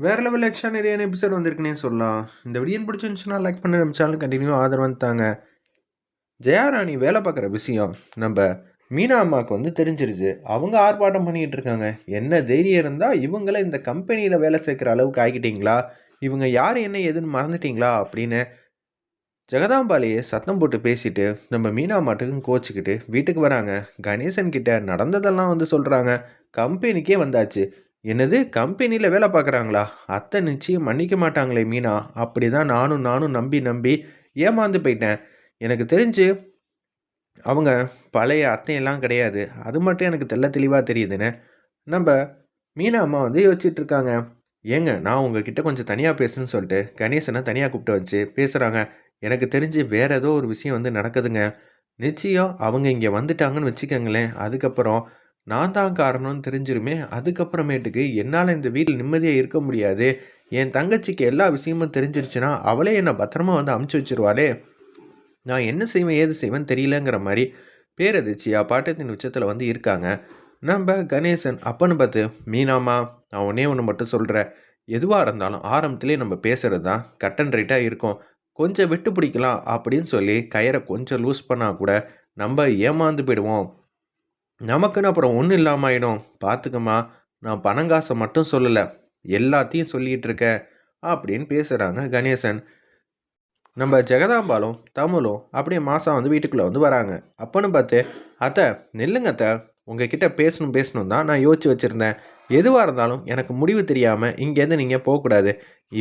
வேறு level எக்ஸ்ட்ரானரியான episode வந்திருக்குன்னே சொல்லலாம். இந்த வீடியோ பிடிச்சிருந்துச்சுன்னா லைக் பண்ண நம்ம சேனல் கண்டினியூ ஆதரவு தாங்க. ஜெயாராணி வேலை பார்க்குற விஷயம் நம்ம மீனா அம்மாவுக்கு வந்து தெரிஞ்சிருச்சு. அவங்க ஆர்ப்பாட்டம் பண்ணிக்கிட்டு இருக்காங்க. என்ன தைரியம் இருந்தால் இவங்கள இந்த கம்பெனியில் வேலை சேர்க்குற அளவுக்கு ஆகிட்டீங்களா இவங்க யார் என்ன எதுன்னு மறந்துட்டீங்களா? அப்படின்னு ஜெகதாம்பாலையே சத்தம் போட்டு பேசிட்டு நம்ம மீனா மாட்டுக்கும் கோச்சிக்கிட்டு வீட்டுக்கு வராங்க. கணேசன் கிட்ட நடந்ததெல்லாம் வந்து சொல்கிறாங்க கம்பெனிக்கே வந்தாச்சு. என்னது கம்பெனியில் வேலை பார்க்குறாங்களா? அத்தை நிச்சயம் மன்னிக்க மாட்டாங்களே மீனா. அப்படி தான் நானும் நானும் நம்பி நம்பி ஏமாந்து போயிட்டேன். எனக்கு தெரிஞ்சு அவங்க பழைய அத்தையெல்லாம் கிடையாது. அது மட்டும் எனக்கு தெள்ள தெளிவாக தெரியுதுன்னு. நம்ம மீனா அம்மா வந்து யோசிச்சுட்டு இருக்காங்க ஏங்க நான் உங்ககிட்ட கொஞ்சம் தனியாக பேசுன்னு சொல்லிட்டு கணேசனை தனியாக கூப்பிட்டு வச்சு பேசுகிறாங்க எனக்கு தெரிஞ்சு வேறு ஏதோ ஒரு விஷயம் வந்து நடக்குதுங்க. நிச்சயம் அவங்க இங்கே வந்துட்டாங்கன்னு வச்சுக்கோங்களேன். அதுக்கப்புறம் நான் தான் காரணம்னு தெரிஞ்சிருமே அதுக்கப்புறமேட்டுக்கு என்னால் இந்த வீட்டில் நிம்மதியாக இருக்க முடியாது. என் தங்கச்சிக்கு எல்லா விஷயமும் தெரிஞ்சிருச்சுன்னா அவளே என்னை பத்திரமா வந்து அமுச்சு வச்சிருவாளே. நான் என்ன செய்வேன் ஏது செய்வேன் தெரியலங்கிற மாதிரி பேரதிர்ச்சியா பாட்டத்தின் உச்சத்தில் வந்து இருக்காங்க. நம்ம கணேசன் அப்பன்னு பார்த்து மீனாமா நான் ஒன்னே ஒன்று மட்டும் சொல்கிறேன் எதுவாக இருந்தாலும் ஆரம்பத்திலே நம்ம பேசுகிறது தான் கட் அண்ட் ரைட்டாக இருக்கும். கொஞ்சம் விட்டு பிடிக்கலாம் அப்படின்னு சொல்லி கயிறை கொஞ்சம் லூஸ் பண்ணால் கூட நம்ம ஏமாந்து போயிடுவோம். நமக்குன்னு அப்புறம் ஒன்றும் இல்லாமல் ஆயிடும். பார்த்துக்கம்மா நான் பணங்காசை மட்டும் சொல்லலை. எல்லாத்தையும் சொல்லிகிட்டு இருக்கேன் அப்படின்னு பேசுகிறாங்க கணேசன். நம்ம ஜெகதாம்பாலும் தமிழும் அப்படியே மாதம் வந்து வீட்டுக்குள்ளே வந்து வராங்க. அப்போன்னு பார்த்து அத்தை நெல்லுங்க அத்தை. உங்ககிட்ட பேசணும் பேசணும் தான் நான் யோசிச்சு வச்சுருந்தேன். எதுவாக இருந்தாலும் எனக்கு முடிவு தெரியாமல் இங்கேருந்து நீங்கள் போகக்கூடாது.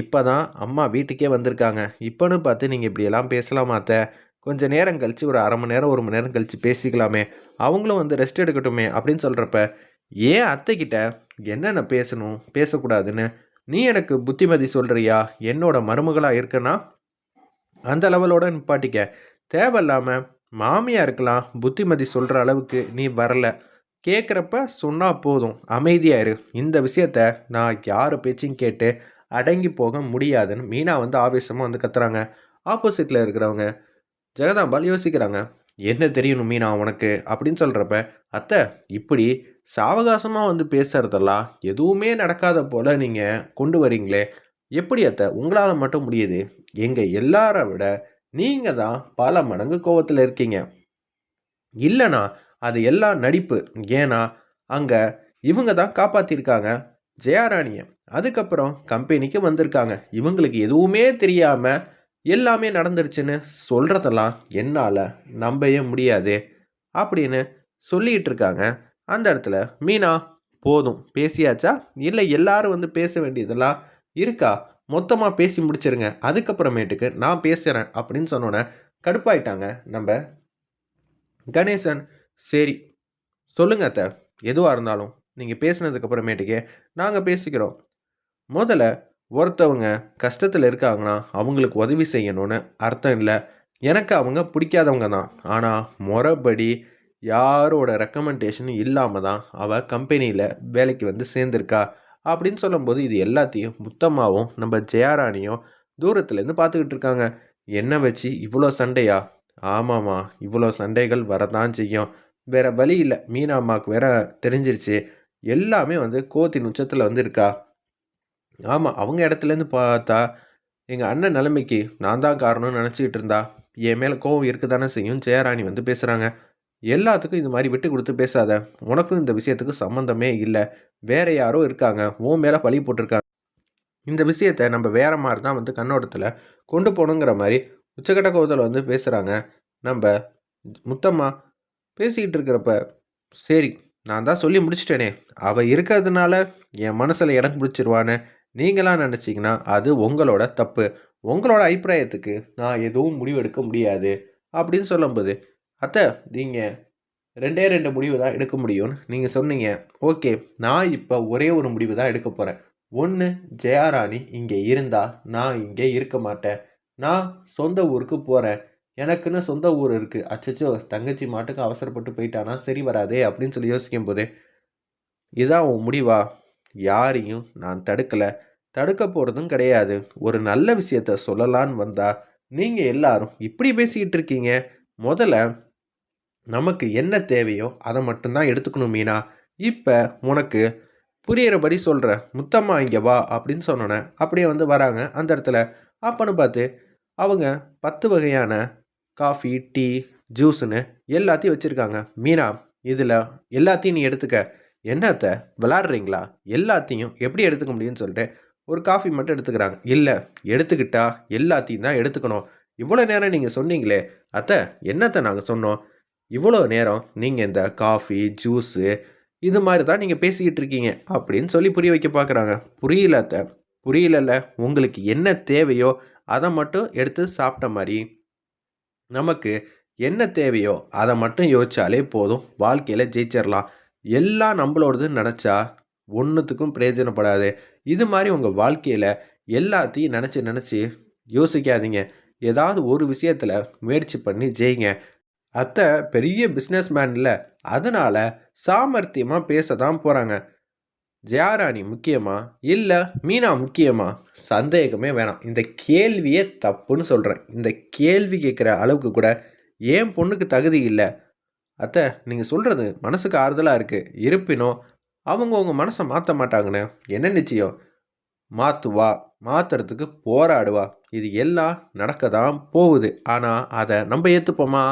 இப்போ தான் அம்மா வீட்டுக்கே வந்திருக்காங்க. இப்போன்னு பார்த்து நீங்கள் இப்படியெல்லாம் பேசலாமா அத்தை? கொஞ்சம் நேரம் கழித்து ஒரு அரை மணி நேரம் ஒரு மணி நேரம் கழித்து பேசிக்கலாமே. அவங்களும் வந்து ரெஸ்ட் எடுக்கட்டுமே அப்படின்னு சொல்கிறப்ப ஏன் அத்தைக்கிட்ட என்னென்ன பேசணும்? பேசக்கூடாதுன்னு நீ எனக்கு புத்திமதி சொல்கிறியா என்னோட மருமகளாக இருக்குன்னா அந்த லெவலோட நிப்பாட்டிக்க. தேவையில்லாமல் மாமியாக இருக்கலாம் புத்திமதி சொல்கிற அளவுக்கு நீ வரல. கேட்குறப்ப சொன்னால் போதும். அமைதியாயிரு இந்த விஷயத்த நான் யார் பேச்சையும் கேட்டு அடங்கி போக முடியாதுன்னு மீனா வந்து ஆவேசமாக வந்து கத்துறாங்க. ஆப்போசிட்டில் இருக்கிறவங்க ஜெகதாம்பால் யோசிக்கிறாங்க. என்ன தெரியணும் மீனா உனக்கு? அப்படின்னு சொல்கிறப்ப அத்தை இப்படி சாவகாசமாக வந்து பேசுகிறதெல்லாம் எதுவுமே நடக்காத போல் நீங்கள் கொண்டு வரீங்களே. எப்படி அத்தை? உங்களால் மட்டும் முடியுது. எங்கள் எல்லாரை விட நீங்கள் தான் பல மடங்கு கோவத்தில் இருக்கீங்க. இல்லைனா அது எல்லாம் நடிப்பு. ஏன்னா அங்கே இவங்க தான் காப்பாற்றிருக்காங்க ஜெயாராணியை. அதுக்கப்புறம் கம்பெனிக்கு வந்திருக்காங்க. இவங்களுக்கு எதுவுமே தெரியாமல் எல்லாமே நடந்துருச்சுன்னு சொல்கிறதெல்லாம் என்னால் நம்பவே முடியாது அப்படின்னு சொல்லிகிட்டு இருக்காங்க அந்த இடத்துல மீனா போதும். பேசியாச்சா? இல்லை எல்லாரும் வந்து பேச வேண்டியதெல்லாம் இருக்கா? மொத்தமாக பேசி முடிச்சிருங்க. அதுக்கப்புறமேட்டுக்கு நான் பேசுகிறேன் அப்படின்னு சொன்னோன்னே கடுப்பாயிட்டாங்க நம்ம கணேசன். சரி சொல்லுங்க அத்தை. எதுவாக இருந்தாலும் நீங்கள் பேசினதுக்கப்புறமேட்டுக்கே நாங்கள் பேசிக்கிறோம். முதல்ல ஒருத்தவங்க கஷ்டத்தில் இருக்காங்கன்னா அவங்களுக்கு உதவி செய்யணும்னு அர்த்தம் இல்லை. எனக்கு அவங்க பிடிக்காதவங்க தான். ஆனால் முறைப்படி யாரோட ரெக்கமெண்டேஷன் இல்லாமல் தான் அவள் கம்பெனியில் வேலைக்கு வந்து சேர்ந்துருக்கா அப்படின்னு சொல்லும்போது இது எல்லாத்தையும் முத்தம்மாவும் நம்ம ஜெயாராணியும் தூரத்துலேருந்து பார்த்துக்கிட்டு இருக்காங்க. என்ன வச்சு இவ்வளோ சண்டையா? ஆமாம்மா இவ்வளோ சண்டைகள் வரதான் செய்யும். வேறு வழி இல்லை. மீனா அம்மாவுக்கு வேற தெரிஞ்சிருச்சு. எல்லாமே வந்து கோத்தின் உச்சத்தில் வந்து இருக்கா? ஆமாம் அவங்க இடத்துலேருந்து பார்த்தா எங்கள் அண்ணன் நிலைமைக்கு நான் தான் காரணம்னு நினச்சிக்கிட்டு இருந்தா என் மேலே கோவம் இருக்க தானே செய்யும்? ஜெயராணி வந்து பேசுகிறாங்க எல்லாத்துக்கும் இது மாதிரி விட்டு கொடுத்து பேசாத. உனக்கும் இந்த விஷயத்துக்கு சம்மந்தமே இல்லை. வேற யாரோ இருக்காங்க. உன் மேலே பழி போட்டிருக்காங்க. இந்த விஷயத்த நம்ம வேற மாதிரி தான் வந்து கண்ணோட்டத்தில் கொண்டு போகணுங்கிற மாதிரி உச்சக்கட்ட கோவத்தில் வந்து பேசுகிறாங்க நம்ம முத்தம்மா பேசிக்கிட்டு இருக்கிறப்ப சரி நான் தான் சொல்லி முடிச்சிட்டேனே. அவள் இருக்கிறதுனால என் மனசில் இடம் பிடிச்சிருவான்னு நீங்களாம் நினச்சிங்கன்னா அது உங்களோட தப்பு. உங்களோட அபிப்பிராயத்துக்கு நான் எதுவும் முடிவெடுக்க முடியாது அப்படின்னு சொல்லும்போது அத்தை நீங்கள் ரெண்டே ரெண்டு முடிவு தான் எடுக்க முடியும்னு நீங்கள் சொன்னீங்க. ஓகே நான் இப்போ ஒரே ஒரு முடிவு தான் எடுக்க போகிறேன் ஒன்று ஜெயாராணி இங்கே இருந்தால் நான் இங்கே இருக்க மாட்டேன். நான் சொந்த ஊருக்கு போகிறேன் எனக்குன்னு சொந்த ஊர் இருக்குது அச்சச்சோ தங்கச்சி மாட்டுக்கு அவசரப்பட்டு போயிட்டானா? சரி வராதே அப்படின்னு சொல்லி யோசிக்கும் போது இதான் உன் முடிவா? யாரையும் நான் தடுக்கலை. தடுக்க போகிறதும் கிடையாது. ஒரு நல்ல விஷயத்த சொல்லலான்னு வந்தால் நீங்கள் எல்லாரும் இப்படி பேசிக்கிட்டு இருக்கீங்க. முதல்ல நமக்கு என்ன தேவையோ அதை மட்டும்தான் எடுத்துக்கணும் மீனா. இப்போ உனக்கு புரியிறபடி சொல்கிற முத்தம்மா இங்கே வா அப்படின்னு சொன்னோன்னே அப்படியே வந்து வராங்க அந்த இடத்துல. அப்பன்னு பார்த்து அவங்க பத்து வகையான காஃபி டீ ஜூஸுன்னு எல்லாத்தையும் வச்சுருக்காங்க. மீனா இதில் எல்லாத்தையும் நீ எடுத்துக்க. என்னத்த விளாட்றீங்களா? எல்லாத்தையும் எப்படி எடுத்துக்க முடியும்னு சொல்லிட்டு ஒரு காஃபி மட்டும் எடுத்துக்கிறாங்க. இல்லை எடுத்துக்கிட்டா எல்லாத்தையும் தான் எடுத்துக்கணும். இவ்வளோ நேரம் நீங்கள் சொன்னீங்களே அத்தை என்னத்தை நாங்கள் சொன்னோம்? இவ்வளோ நேரம் நீங்கள் இந்த காஃபி ஜூஸு இது மாதிரி தான் நீங்கள் பேசிக்கிட்டு இருக்கீங்க அப்படின்னு சொல்லி புரிய வைக்க பார்க்குறாங்க புரியல அத்தை புரியலல்ல. உங்களுக்கு என்ன தேவையோ அதை மட்டும் எடுத்து சாப்பிட்ட மாதிரி நமக்கு என்ன தேவையோ அதை மட்டும் யோசிச்சாலே போதும். வாழ்க்கையில் ஜெயிச்சிடலாம் எல்லாம் நம்மளோடது நினச்சா ஒன்றுத்துக்கும் பிரயோஜனப்படாது. இது மாதிரி உங்கள் வாழ்க்கையில் எல்லாத்தையும் நினச்சி நினச்சி யோசிக்காதீங்க. ஏதாவது ஒரு விஷயத்தில் முயற்சி பண்ணி ஜெயிங்க. அத்தை பெரிய பிஸ்னஸ் மேன் இல்லை. அதனால் சாமர்த்தியமாக பேச தான் போகிறாங்க ஜெயாராணி முக்கியமா? இல்லை மீனா முக்கியமா? சந்தேகமே வேணாம். இந்த கேள்வியே தப்புன்னு சொல்கிறேன் இந்த கேள்வி கேட்குற அளவுக்கு கூட ஏன் பொண்ணுக்கு தகுதி இல்லை. அத்தை நீங்கள் சொல்கிறது மனசுக்கு ஆறுதலாக இருக்குது இருப்பினும் அவங்க உங்கள் மனசை மாற்ற மாட்டாங்கண்ணே. என்ன நிச்சயம்? மாற்றுவா மாற்றுறதுக்கு போராடுவா. இது எல்லாம் நடக்க தான் போகுது. ஆனால் அதை நம்ம ஏற்றுப்போமா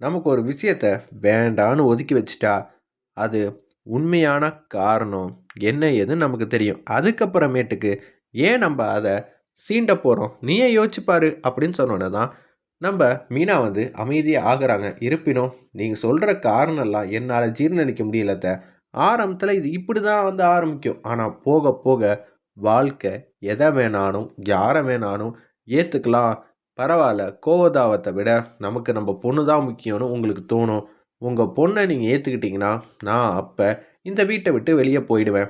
நமக்கு ஒரு விஷயத்த வேண்டான்னு ஒதுக்கி வச்சிட்டா அது உண்மையான காரணம். என்ன ஏதுன்னு நமக்கு தெரியும். அதுக்கப்புறமேட்டுக்கு ஏன் நம்ம அதை சீண்ட போகிறோம் நீயே யோசிச்சுப்பாரு அப்படின்னு சொன்னோன்னே தான் நம்ம மீனா வந்து அமைதியாக ஆகிறாங்க. இருப்பினும் நீங்கள் சொல்கிற காரணம்லாம் என்னால் ஜீர்ணிக்க முடியலத்த. ஆரம்பத்தில் இது இப்படி தான் வந்து ஆரம்பிக்கும். ஆனால் போக போக வாழ்க்கை எதை வேணாலும் யாரை வேணாலும் ஏற்றுக்கலாம் பரவாயில்ல கோவதாவத்தை விட நமக்கு நம்ம பொண்ணு தான் முக்கியம்னு உங்களுக்கு தோணும். உங்கள் பொண்ணை நீங்கள் ஏற்றுக்கிட்டிங்கன்னா நான் அப்போ இந்த வீட்டை விட்டு வெளியே போயிடுவேன்.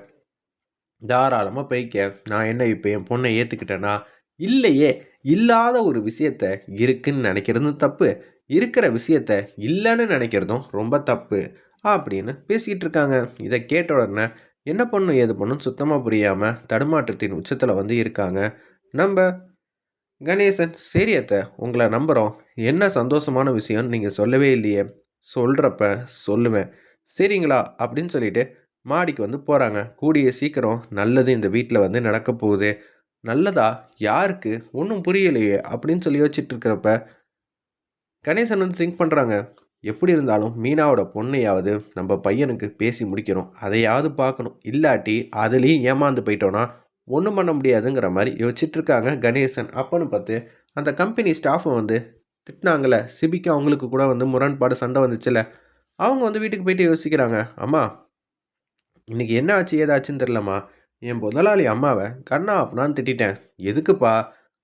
தாராளமாக போய்க்க. நான் என்ன இப்போ என் பொண்ணை ஏற்றுக்கிட்டேன்னா இல்லையே இல்லாத ஒரு விஷயத்த இருக்குன்னு நினைக்கிறதும் தப்பு இருக்கிற விஷயத்த இல்லைன்னு நினைக்கிறதும் ரொம்ப தப்பு அப்படின்னு பேசிக்கிட்டு இருக்காங்க. இதை கேட்ட உடனே என்ன பண்ணும் ஏது பண்ணும் சுத்தமாக புரியாமல் தடுமாற்றத்தின் உச்சத்தில் வந்து இருக்காங்க. நம்ம கணேசன் சரியத்தை உங்களை நம்புகிறோம் என்ன சந்தோஷமான விஷயம்னு நீங்கள் சொல்லவே இல்லையே. சொல்கிறப்ப சொல்லுவேன். சரிங்களா? அப்படின்னு சொல்லிட்டு மாடிக்கு வந்து போகிறாங்க கூடிய சீக்கிரம் நல்லது இந்த வீட்டில் வந்து நடக்க போகுது. நல்லதா? யாருக்கு? ஒன்றும் புரியலையே அப்படின்னு சொல்லி யோசிச்சுட்டு இருக்கிறப்ப கணேசன் வந்து திங்க் பண்ணுறாங்க எப்படி இருந்தாலும் மீனாவோட பொண்ணையாவது நம்ம பையனுக்கு பேசி முடிக்கணும். அதையாவது பார்க்கணும். இல்லாட்டி அதுலேயும் ஏமாந்து போயிட்டோன்னா ஒன்றும் பண்ண முடியாதுங்கிற மாதிரி யோசிச்சுட்டு இருக்காங்க கணேசன். அப்போன்னு பார்த்து அந்த கம்பெனி ஸ்டாஃபை வந்து திட்டினாங்களே சிபிக்கு அவங்களுக்கு கூட வந்து முரண்பாடு சண்டை வந்துச்சுல அவங்க வந்து வீட்டுக்கு போயிட்டு யோசிக்கிறாங்க. அம்மா இன்றைக்கி என்ன ஆச்சு? ஏதாச்சுன்னு தெரிலம்மா. என் முதலாளி அம்மாவை கண்ணா அப்பனான்னு திட்டிட்டேன். எதுக்குப்பா?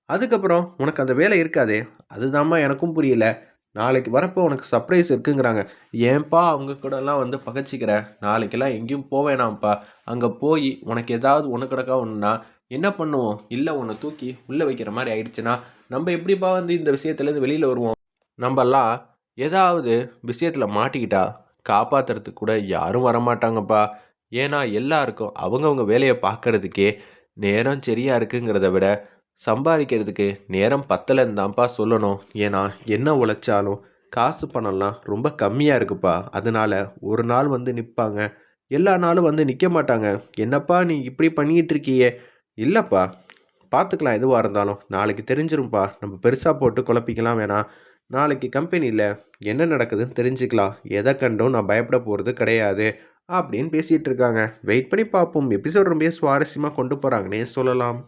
அதுக்கப்புறம் உனக்கு அந்த வேலை இருக்காதே. அதுதாம்மா எனக்கும் புரியல. நாளைக்கு வரப்போ உனக்கு சர்ப்ரைஸ் இருக்குங்கிறாங்க. ஏன்பா அவங்க கூடலாம் வந்து பகச்சிக்கிற? நாளைக்கெல்லாம் எங்கேயும் போவேணாம்ப்பா அங்கே போய் உனக்கு ஏதாவது ஒன்று கிடக்கா ஒன்றுனா என்ன பண்ணுவோம்? இல்லை உன்னை தூக்கி உள்ளே வைக்கிற மாதிரி ஆயிடுச்சுன்னா நம்ம எப்படிப்பா வந்து இந்த விஷயத்துலேருந்து வெளியில் வருவோம்? நம்மலாம் ஏதாவது விஷயத்தில் மாட்டிக்கிட்டா காப்பாற்றுறதுக்கு கூட யாரும் வரமாட்டாங்கப்பா. ஏன்னா எல்லாருக்கும் அவங்கவுங்க வேலையை பார்க்கறதுக்கே நேரம் சரியாக இருக்குங்கிறத விட சம்பாதிக்கிறதுக்கு நேரம் பத்தலைன்னு தான்ப்பா சொல்லணும். ஏன்னா என்ன உழைச்சாலும் காசு பணம்லாம் ரொம்ப கம்மியாக இருக்குப்பா. அதனால ஒரு நாள் வந்து நிற்பாங்க எல்லா நாளும் வந்து நிற்க மாட்டாங்க. என்னப்பா நீ இப்படி பண்ணிகிட்டு இருக்கியே இல்லைப்பா. பார்த்துக்கலாம் எதுவாக இருந்தாலும். நாளைக்கு தெரிஞ்சிரும்ப்பா நம்ம பெருசாக போட்டு குழப்பிக்கலாம் வேணாம் நாளைக்கு கம்பெனியில் என்ன நடக்குதுன்னு தெரிஞ்சுக்கலாம். எதை கண்டும் நான் பயப்பட போகிறது கிடையாது. அப்படின்னு பேசிகிட்டு இருக்காங்க. வெயிட் பண்ணி பார்ப்போம். எபிசோட் ரொம்ப சுவாரஸ்யமாக கொண்டு போகிறாங்கன்னே சொல்லலாம்.